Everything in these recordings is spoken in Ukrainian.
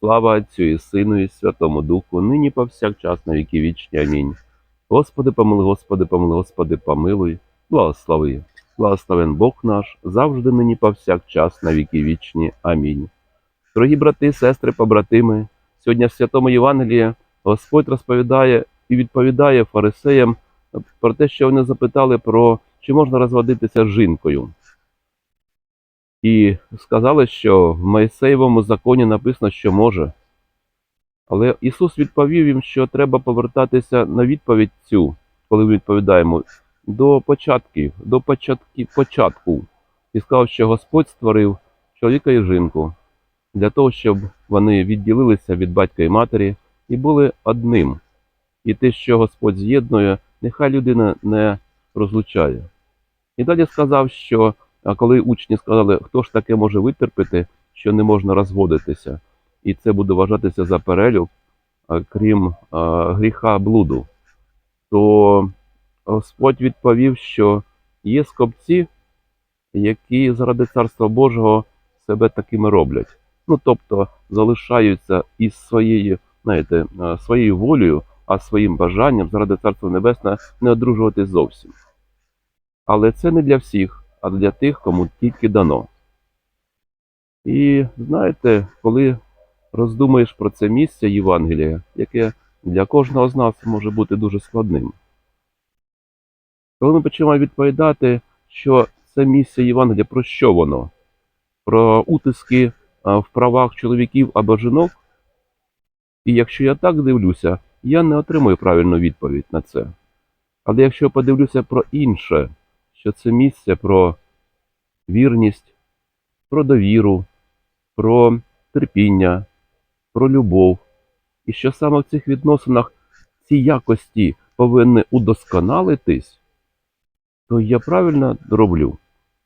Слава Отцю і Сину, і Святому Духу, нині повсякчас на віки вічні. Амінь. Господи, помилуй, Господи, помилуй, Господи, помилуй, благослови. Благословен Бог наш, завжди нині повсякчас на віки вічні. Амінь. Дорогі брати, сестри, побратими, сьогодні в Святому Євангелії Господь розповідає і відповідає фарисеям про те, що вони запитали про чи можна розводитися з жінкою. І сказали, що в Моїсеєвому законі написано, що може. Але Ісус відповів їм, що треба повертатися на відповідь цю, коли ми відповідаємо, до початків, до початків, початку. І сказав, що Господь створив чоловіка і жінку для того, щоб вони відділилися від батька і матері і були одним. І те, що Господь з'єднує, нехай людина не розлучає. І далі сказав, що а коли учні сказали, хто ж таке може витерпіти, що не можна розводитися, і це буде вважатися за перелюб, крім гріха блуду, то Господь відповів, що є скопці, які заради Царства Божого себе такими роблять. Ну, тобто залишаються із своєю, знаєте, своєю волею, а своїм бажанням заради Царства Небесного не одружуватись зовсім. Але це не для всіх а для тих, кому тільки дано. І знаєте, коли роздумаєш про це місце Євангелія, яке для кожного з нас може бути дуже складним, коли ми починаємо відповідати, що це місце Євангелія, про що воно? Про утиски в правах чоловіків або жінок. І якщо я так дивлюся, я не отримую правильну відповідь на це. Але якщо я подивлюся про інше, що це місце про вірність, про довіру, про терпіння, про любов, і що саме в цих відносинах ці якості повинні удосконалитись, то я правильно роблю.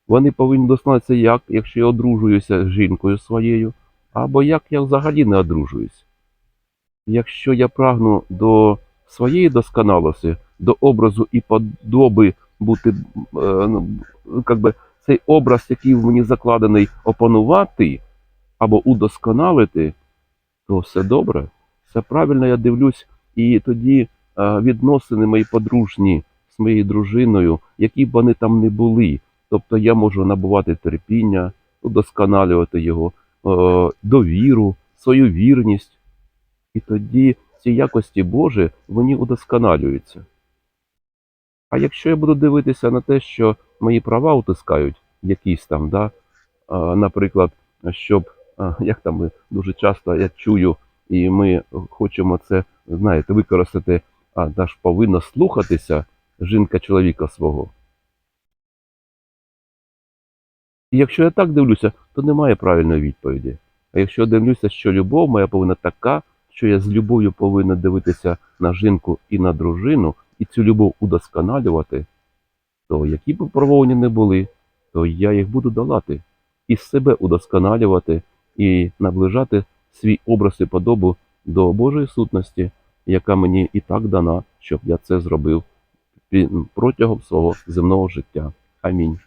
Вони повинні досконалитися як, якщо я одружуюся з жінкою своєю, або як я взагалі не одружуюсь. Якщо я прагну до своєї досконалості, до образу і подоби бути, е, ну, как би, цей образ, який в мені закладений, опанувати або удосконалити, то все добре, все правильно я дивлюсь, і тоді е, відносини мої подружні з моєю дружиною, які б вони там не були. Тобто я можу набувати терпіння, удосконалювати його, е, довіру, свою вірність. І тоді ці якості Божі вони удосконалюються. А якщо я буду дивитися на те, що мої права утискають якісь там, да, наприклад, щоб, як там ми дуже часто я чую, і ми хочемо це, знаєте, використати, а та ж повинна слухатися жінка чоловіка свого. І якщо я так дивлюся, то немає правильної відповіді. А якщо я дивлюся, що любов моя повинна така, що я з любов'ю повинен дивитися на жінку і на дружину, і цю любов удосконалювати, то які б правовані не були, то я їх буду долати і себе удосконалювати, і наближати свій образ і подобу до Божої сутності, яка мені і так дана, щоб я це зробив протягом свого земного життя. Амінь.